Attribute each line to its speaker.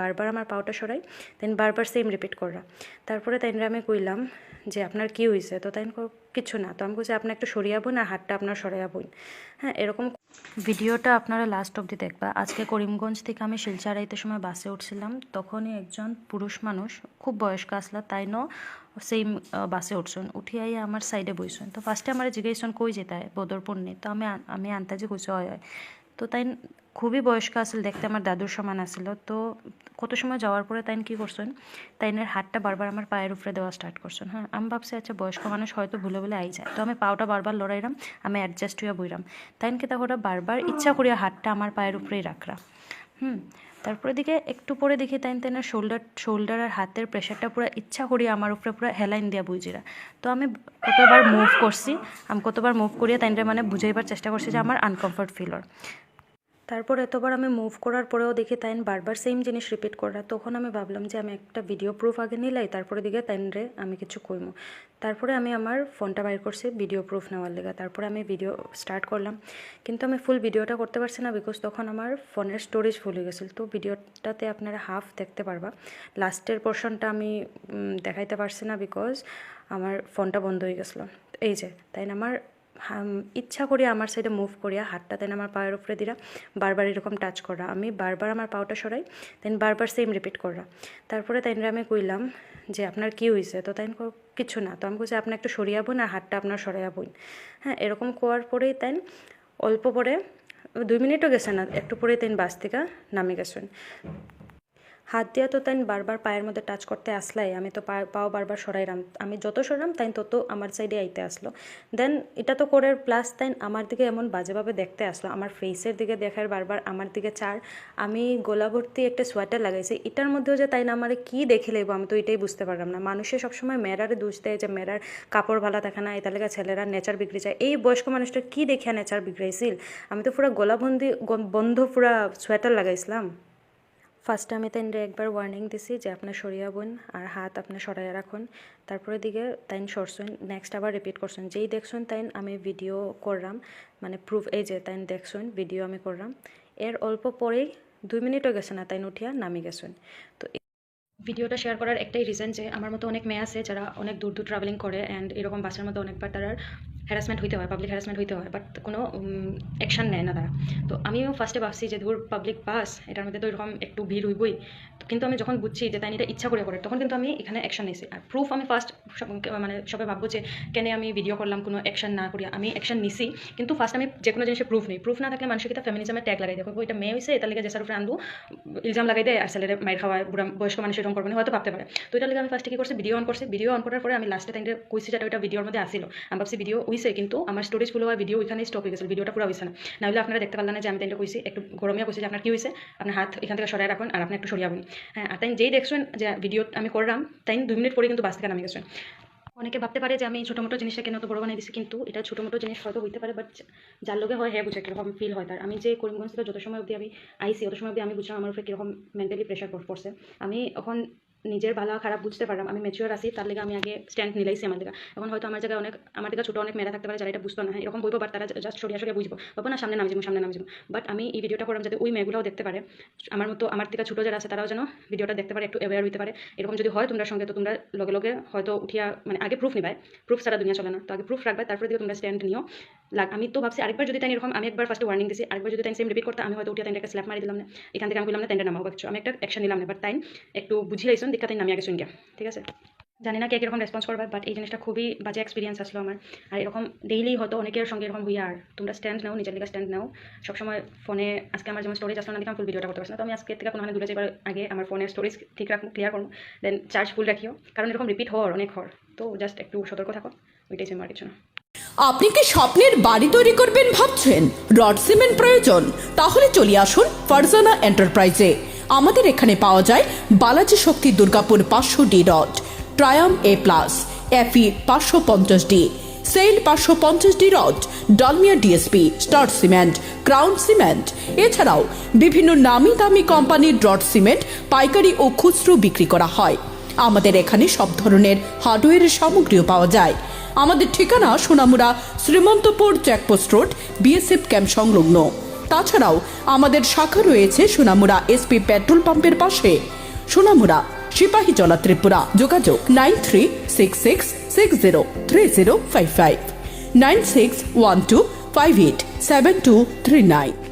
Speaker 1: বারবার আমার পাওটা সরাই দেন বারবার সেম রিপিট করা তারপরে তাইনরা আমি কইলাম যে আপনার কি হয়েছে তো তাই কিছু না। তো আমি বলছি আপনি একটু সরিয়াবুন আর হাতটা আপনার সরাইয়াবুন হ্যাঁ এরকম ভিডিওটা আপনারা লাস্ট অবধি দেখবা। আজকে করিমগঞ্জ থেকে আমি শিলচর আইতে সময় বাসে উঠছিলাম। তখনই একজন পুরুষ মানুষ, খুব বয়স্ক আসলা, তাই ন সেই বাসে উঠছেন। উঠি আই আমার সাইডে বইছেন। তো ফার্স্টে আমার জিজ্ঞেসন কই যেতে হয় বদরপুর নেই তো আমি আমি আন্তাজি কইছি হয় তো তাই খুবই বয়স্ক আসল দেখতে আমার দাদুর সমান আসছিল তো কত সময় যাওয়ার পরে তাইন কি করছেন? তাইনের হাতটা বারবার আমার পায়ের উপরে দেওয়া স্টার্ট করছেন। হ্যাঁ আমি ভাবছি আচ্ছা বয়স্ক মানুষ হয়তো ভুলে বলে আই যায়। তো আমি পাওটা বারবার লড়াইলাম আমি অ্যাডজাস্ট হইয়া বইরাম। তাইন কি তাহলে বারবার ইচ্ছা করিয়া হাতটা আমার পায়ের উপরেই রাখরা। হুম, তারপরে দিকে একটু পরে দেখি তাই তাই শোল্ডার শোল্ডার আর হাতের প্রেশারটা পুরো ইচ্ছা করি আমার উপরে পুরো হেলাইন দিয়া বুঝিরা তো আমি কতবার মুভ করছি, আমি কতবার মুভ করিয়া তাইনটা মানে বুঝাইবার চেষ্টা করছি যে আমার আনকমফর্ট ফিল হয় তারপর এতবার আমি মুভ করার পরেও দেখি তাইন বারবার সেম জিনিস রিপিট করা। তখন আমি ভাবলাম যে আমি একটা ভিডিও প্রুফ আগে নিলাই, তারপরে দিকে তাইন রে আমি কিছু কইমু। তারপরে আমি আমার ফোনটা বাইর করছি ভিডিও প্রুফ নেওয়ার লেগে। তারপরে আমি ভিডিও স্টার্ট করলাম। কিন্তু আমি ফুল ভিডিওটা করতে পারছি না বিকজ তখন আমার ফোনের স্টোরেজ ফুল হয়ে গেছিল। তো ভিডিওটাতে আপনারা হাফ দেখতে পারবা। লাস্টের পোর্শনটা আমি দেখাইতে পারছি না বিকজ আমার ফোনটা বন্ধ হয়ে গেছিল। এই যে তাই আমার ইচ্ছা করি আমার সাইডে মুভ করিয়া হাতটা দেন আমার পায়ের উপরে দিরা, বারবার এরকম টাচ করা। আমি বারবার আমার পাওটা সরাই দেন বারবার সেম রিপিট করা। তারপরে তাইনরা আমি কইলাম যে, আপনার কি হয়েছে তো তাই কিছু না। তো আমি বলছি আপনি একটু সরিয়াবুন আর হাতটা আপনার সরাইয়া সরাইয়াবুন হ্যাঁ এরকম কোয়ার পরেই তাই অল্প পরে, দুই মিনিটও গেছে না, একটু পরেই তাই বাস থেকে নামে গেছেন। হাত দিয়া তো তাই বারবার পায়ের মধ্যে টাচ করতে আসলাই, আমি তো পাও বারবার সরাইরাম। আমি যত সরাম তাই তত আমার সাইডে আইতে আসলো। দেন এটা তো করে প্লাস তাই আমার দিকে এমন বাজেভাবে দেখতে আসলো। আমার ফেসের দিকে দেখার বারবার আমার দিকে চার। আমি গোলা ভর্তি একটা সোয়েটার লাগাইছি। এটার মধ্যেও যে তাই না আমার কি দেখে লেবো আমি তো এটাই বুঝতে পারলাম না। মানুষে সবসময় মেয়েরারে দোষ দেয় যে মেয়েরার কাপড় ভালো থাকে না এটা লেগে ছেলেরা নেচার বিগড়ে যায়। এই বয়স্ক মানুষটা কি দেখে নেচার বিগড়াইছিল? আমি তো পুরো গোলাবন্দি বন্ধ পুরা সোয়েটার লাগাইছিলাম। ফার্স্টে আমি তাইন একবার ওয়ার্নিং দিছি যে আপনার সরিয়া বোন আর হাত আপনার সরাইয়া রাখুন। তারপরে দিকে তাইন সরছেন নেক্সট আবার রিপিট করছেন যেই দেখছেন তাইন আমি ভিডিও করলাম মানে প্রুফ এই যে তাইন দেখছেন ভিডিও আমি করলাম এর অল্প পরেই দুই মিনিটও গেছে না তাইন উঠিয়া নামি গেছেন তো ভিডিওটা শেয়ার করার একটাই রিজন যে আমার মতো অনেক মেয়ে আছে যারা অনেক দূর দূর ট্রাভেলিং করে অ্যান্ড এরকম বাসের মধ্যে অনেকবার তারা হ্যারাসমেন্ট হইতে হয় পাবলিক হ্যারাসমেন্ট হইতে হয় বাট কোনো অ্যাকশন নেয় না তারা। তো আমিও ফার্স্টে ভাবছি যে ধর পাবলিক বাস এটার মধ্যে তো এরকম একটু ভিড় হইবই। কিন্তু আমি যখন বুঝছি যে তাই এটা ইচ্ছা করে করে তখন কিন্তু আমি এখানে অ্যাকশন নিয়েছি। আর প্রুফ আমি ফার্স্ট মানে সবাই ভাববো যে কেন আমি ভিডিও করলাম কোনো অ্যাকশন না করি আমি অ্যাকশন নিছি। কিন্তু ফার্স্ট আমি যে কোনো জিনিসের প্রুফ নেই। প্রুফ না থাকলে মানুষকে এটা ফেমিনিজমের ট্যাগ লাগাই দেখো এটা মেয়ে হয়েছে এটা লেগে যেসার উপরে আনব ইলজাম লাগাই দেয় আর ছেলেরে মাইর খাওয়ায় বুড়া বয়স্ক মানুষ এরকম করবে না, হয়তো ভাবতে পারে। তো এটা লেগে আমি ফার্স্টে কি করছি ভিডিও অন করছি। ভিডিও অন করার পরে আমি লাস্টে তাই কইছি যেটা ওইটা ভিডিওর মধ্যে আসিল। আমি ভাবছি ভিডিও হইছে, কিন্তু আমার স্টোরেজ ফুল হওয়া ভিডিও ওইখানে স্টপ হয়ে গেছে ভিডিওটা পুরো হয়েছে না। নাহলে আপনারা দেখতে পারলেন না যে আমি তাইটা কইছি একটু গরমিয়া কইছি যে আপনার কি হয়েছে আপনার হাত এখান থেকে সরাই রাখুন আর আপনি একটু সরিয়াবেন হ্যাঁ আর তাই যেই দেখছেন যে ভিডিও আমি করলাম তাই দুই মিনিট পরে কিন্তু বাস থেকে নামে গেছেন অনেকে ভাবতে পারে যে আমি ছোটো মোটো জিনিসটা কেন তো বড় বানিয়ে দিচ্ছি কিন্তু এটা ছোটো মোটো জিনিস হয়তো হইতে পারে বাট যার লোকে হয় হ্যাঁ বুঝে কীরকম ফিল হয় তার। আমি যে করিমগঞ্জ থেকে যত সময় অবধি আমি আইসি অত সময় অবধি আমি বুঝলাম আমার উপরে কীরকম মেন্টালি প্রেশার পড়ছে। আমি এখন নিজের ভালো খারাপ বুঝতে পারলাম। আমি মেচিওর আছি তার লেগে আমি আগে স্ট্যান্ড নিলাইছি আমার লেগে এখন হয়তো আমার জায়গায় অনেক আমার দিকে ছোটো অনেক মেয়েরা থাকতে পারে যারা এটা বুঝতো না। হ্যাঁ, এরকম বইবো বাট তারা জাস্ট সরিয়া সরিয়া বুঝব। বাবু না সামনে নামি সামনে নামি বাট আমি এই ভিডিওটা করলাম যাতে ওই মেয়েগুলোও দেখতে পারে। আমার মতো আমার থেকে ছোটো যারা আছে তারাও যেন ভিডিওটা দেখতে পারে একটু অ্যাওয়ার হতে পারে। এরকম যদি হয় তোমরা সঙ্গে তো তোমরা লগে লগে হয়তো উঠিয়া মানে আগে প্রুফ নিবাই। প্রুফ ছাড়া দুনিয়া চলে না। তো আগে প্রুফ রাখবে তারপরে দিকে তোমরা স্ট্যান্ড নিও। লাগ আমি তো ভাবছি আরেকবার যদি তাই এরকম আমি একবার ফার্স্টে ওয়ার্নিং দিছি আরেকবার যদি তাই সেম রিপিট করতে আমি হয়তো উঠিয়া তাইনটাকে স্ল্যাপ মারি দিলাম না। এখান থেকে আমি বললাম না তাইনটা নামাবো কিছু আমি একটা অ্যাকশন নিলাম না বাট তাই একটু বুঝিয়ে লাইছুন দেখা তাই নামি আগে শুনগা ঠিক আছে? জানি না কে কীরকম রেসপন্স করবে বাট এই জিনিসটা খুবই বাজে এক্সপিরিয়েন্স আসলো আমার। আর এরকম ডেইলি হয়তো অনেকের সঙ্গে এরকম হইয়া, আর তোমরা স্ট্যান্ড নাও, নিজের লিগে স্ট্যান্ড নাও। সবসময় ফোনে আজকে আমার যেমন স্টোরেজ আসলো না দেখে আমি ফুল ভিডিওটা করতে পারছি না। তো আমি আজকে থেকে কোনো দূরে যাবার আগে আমার ফোনের স্টোরেজ ঠিক রাখব ক্লিয়ার করব। দেন চার্জ ফুল রাখিও। কারণ এরকম রিপিট হওয়ার অনেক হওয়ার। তো জাস্ট একটু সতর্ক থাকো, ওইটাই আর কিছু না।
Speaker 2: আপনি কি স্বপ্নের বাড়ি তৈরি করবেন ভাবছেন? রড সিমেন্ট প্রয়োজন। তাহলে চলে আসুন ফারজানা এন্টারপ্রাইজে আমাদের এখানে পাওয়া যায় বালাজি শক্তি দুর্গাপুর পাঁচশো ডি রড, ট্রায়াম এ প্লাস এফি পাঁচশো পঞ্চাশ ডি, সেল পাঁচশো পঞ্চাশ D rod, Dalmia DSP, star cement, crown cement. এছাড়াও বিভিন্ন নামি দামি কোম্পানির রড সিমেন্ট, পাইকারি ও খুচরো বিক্রি করা হয়। আমাদের এখানে সব ধরনের হার্ডওয়্যারের সামগ্রীও পাওয়া যায়। আমাদের ঠিকানা Sonamura Srimantapur checkpost road, BSF camp সংলগ্ন। তাছাড়াও আমাদের শাখা রয়েছে সোনামুড়া এসপি পেট্রোল পাম্পের পাশে। সোনামুড়া সিপাহীজলা ত্রিপুরা। যোগাযোগ nine three six six six zero three zero five five. Nine six one two five eight seven two three nine.